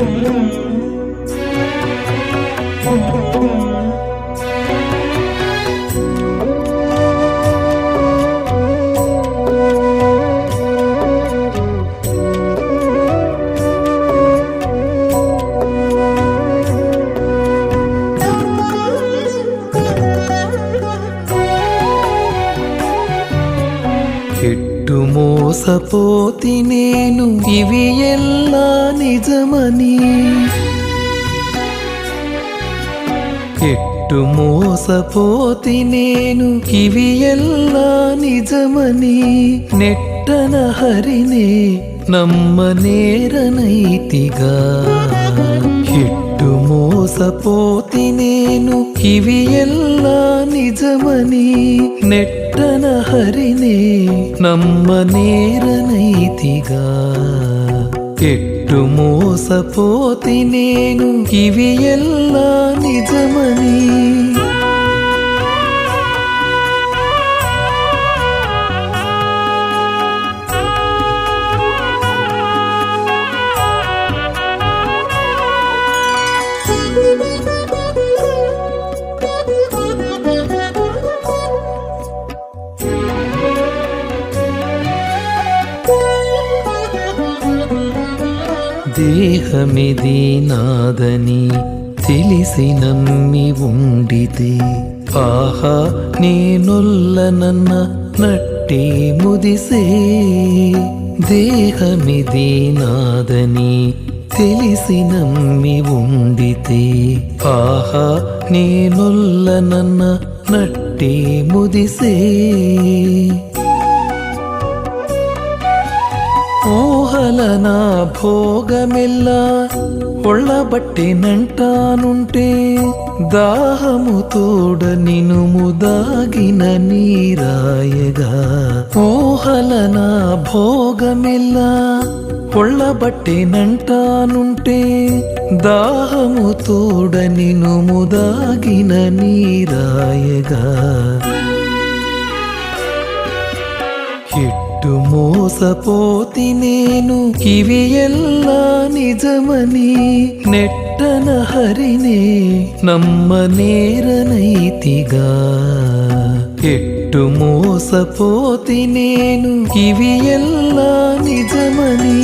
Thank you. ఎట్టు మోసపోతి నేను ఇవి ఎల్లా నిజమని? ఎట్టు మోసపోతి నేను ఇవి ఎల్లా నిజమని? నెట్టన హరినే నమ్మనేరనైతిగా. ఎట్టు మోసపోతి నేను ఇవి ఎల్లా నిజమని? నెట్ నెట్టన హరినే నమ్మనేరనైతిగా ఎట్టు మోసపోతి నేను ఇవి ఎల్లా నిజమని. దేహమిది నాదని తెలిసి నమ్మి ఉండితే ఆహా నేనొల్లనన్న నట్టే ముదిసే. దేహమిది నాదని తెలిసి నమ్మి ఉండితే ఆహా నేనొల్లనన్న నట్టే ముదిసే. ఊహలన భోగమెల్ల ఒళ్ళబట్టినంటానుంటే దాహము తోడ నిను ముదాగిన నీరాయగా. ఊహలన భోగమెల్ల ఒళ్ళబట్టినంటానుంటే దాహము తోడ నిను ముదాగిన నీరాయగా. ఎటు మోసపోతి నేను. ఇవి ఎల్లా నిజమని నెట్టన హరినే నమ్మ నేరనైతిగా ఎట్టు మోసపోతి నేను. ఇవి ఎల్లా నిజమని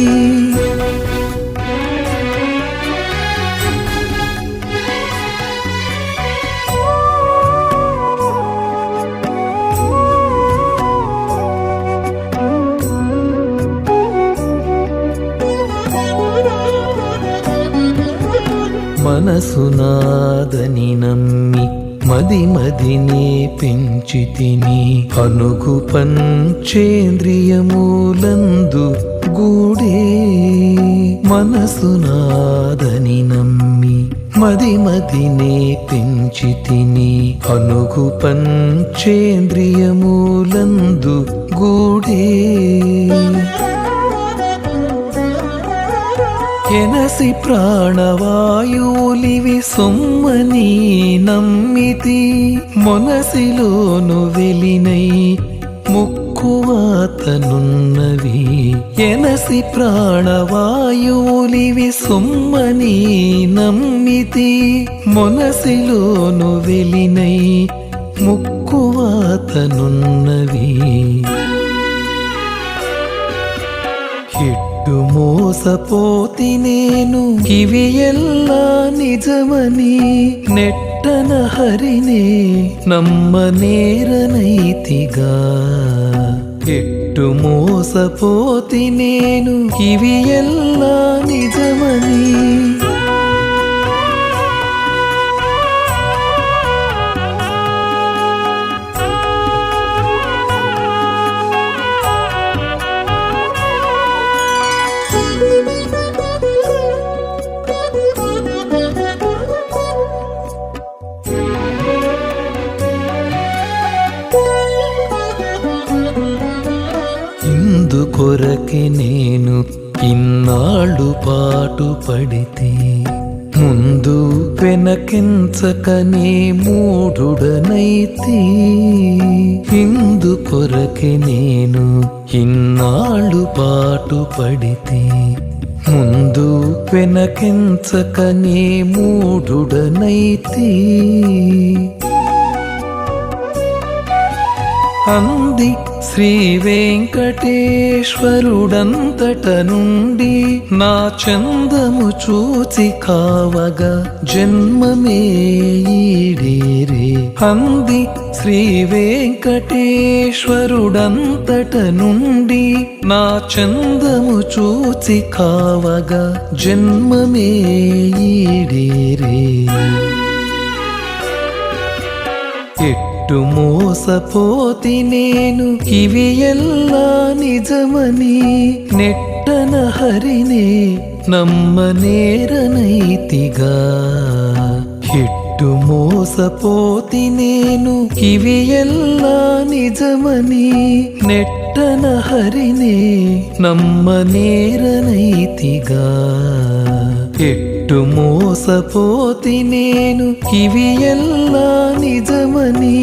మనసు నాదని నమ్మి మది మదినే పెంచి తిని అనుగు పంచేంద్రియమూలందు గూడే మనసు నాదని నమ్మి మది మదినే పెంచి తిని అనుగు పంచేంద్రియమూలందు గూడే ఎనసి ప్రాణవాయువులివి సొమ్మని నమ్మితి మొనసిలోను వెలినై ముక్కువాతనున్నవి ఎనసి ప్రాణవాయువులివి సొమ్మని నమ్మితి మొనసిలోను వెలినై ముక్కువాతనున్నవి ఎట్టు మోసపోతి నేను. ఇవి ఎల్లా నిజమని నెట్టన హరినే నమ్మ నేరనైతిగా. ఎట్టు మోసపోతి నేను. ఇవి ఎల్లా నిజమని కొరకే నేను ఇన్నాళ్ళు పాటు పడితే ముందు వెనకెంచకనే మూఢుడనైతే ఇందుకొరకే నేను ఇన్నాళ్ళు పాటు పడితే ముందు వెనకెంచకనే మూఢుడనైతే అంది శ్రీ వెంకటేశ్వరుడంతట నుండి నా చందము చూచి కావగా జన్మమే ఈడేరే. అంది శ్రీ వెంకటేశ్వరుడంతట నుండి నా చందము చూచి కావగా జన్మమే ఈడేరే. ఎటు మోసపోతి నేను. ఇవి ఎల్లా నిజమని నెట్టన హరినే నమ్మనేరనైతిగా. ఎట్టు మోసపోతి నేను. ఇవి ఎల్లా నిజమని నెట్టన హరినే నమ్మనేరనైతిగా. ఎట్టు ఎటు మోసపోతి నేను ఇవి ఎల్లా నిజమని.